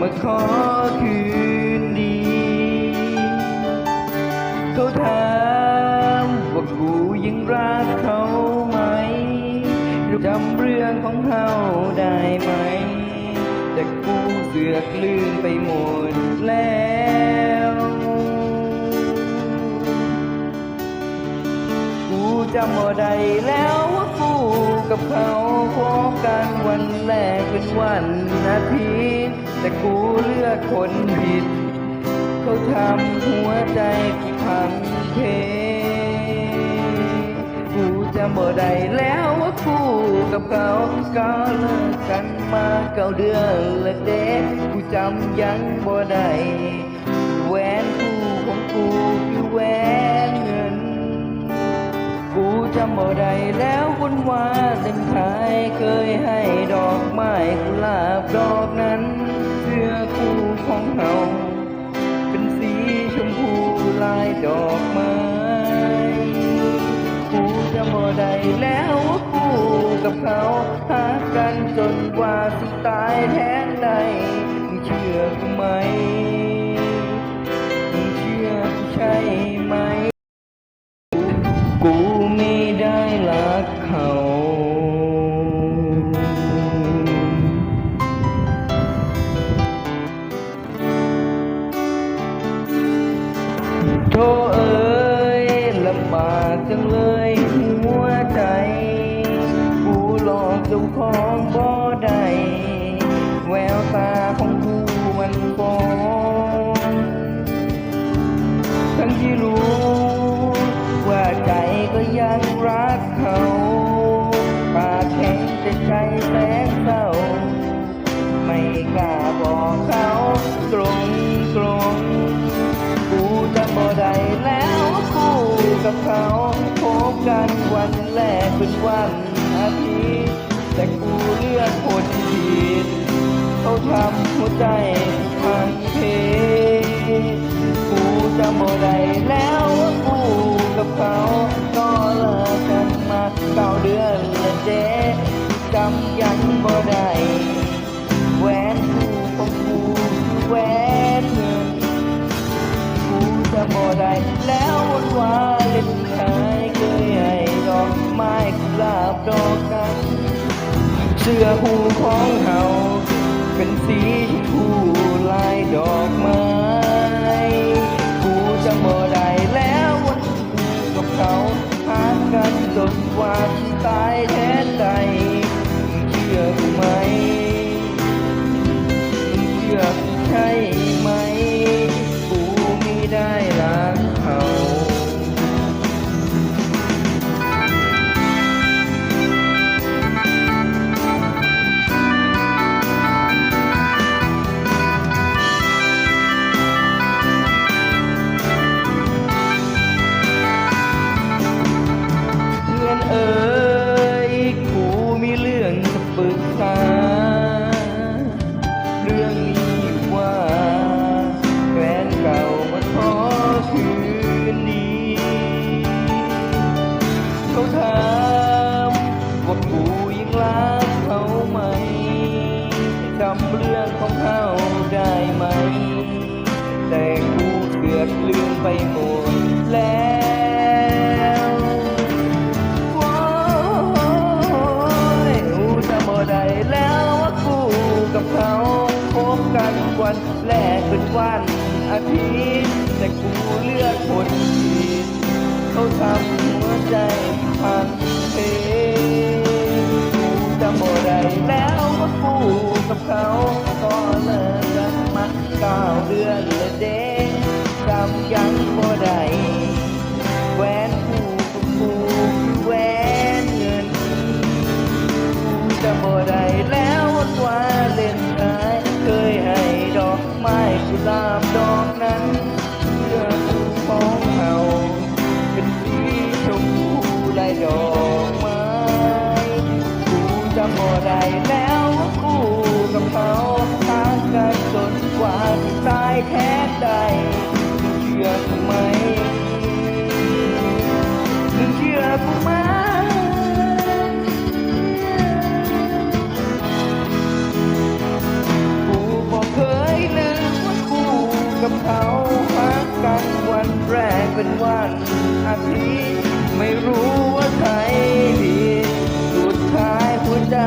มาขอคืนดีเขาถามว่ากูยังรักเขาไหมรู้จำเรื่องของเขาได้ไหม แต่กูเสือกลืมไปหมดแล้วกูจำบ่ได้แล้วว่ากูกับเขาพบกันวันแรกเป็นวันอาทิตย์ แต่กูเลือกคนผิด เขาทำหัวใจกูพังเพกูจำบ่ได้แล้วว่ากูกับเขาก็เลิกกันมาเก้าเดือนละเด็กกูจำยังบ่ได้แหวนคู่ของกูคือแหวนเงิน กูจำบ่ได้แล้ววันวาเลนทน์เคยให้ดอกไม้กุหลาบดอก ลายดอกไม้คู่จะบ่ได้แล้วคู่กับเขาหากันจนกว่าสิตายแทนได้ จ้าของบ่ได้แววตาของกูมันฟ้องทั้งที่รู้ ว่าใจก็ยังรักเขาปากแข็งแต่ใจแสนเศร้า ไม่กล้าบอกเขาตรงตรงๆกูจำบ่ได้แล้วว่ากูกับเขาพบกันวันแรกเป็นวันอาทิตย์ แต่กูเลือกคนผิดเขาทำหัวใจพังเพกูจะบ่ได้แล้วกูกับเขาก็เลิกกันมาเก้าเดือนแล้วเจ๊ สื้อหูของเฮาเป็นสีผู้ลายดอกไม้กูจะบ่ได้แล้ววันกูกับเขาหากันจนวันตายแทนใจ ของเขาได้ไหม แต่กูเกือบลืมไปหมดแล้วโอ้ยกูจะบ่ได้แล้วว่ากูกับเขาพบกันวันแรกเป็นวันอาทิตย์แต่กูเลือกคนผิดเขาทำหัวใจพัง แท้ใดเชื่อกูไหมมึงเชื่อกูไหมกูบอกเคยลืมว่ากูกับเขาหักกันวันแรกเป็นวันอาทิตย์ไม่รู้ว่าใครดีสุดท้ายหัวใจ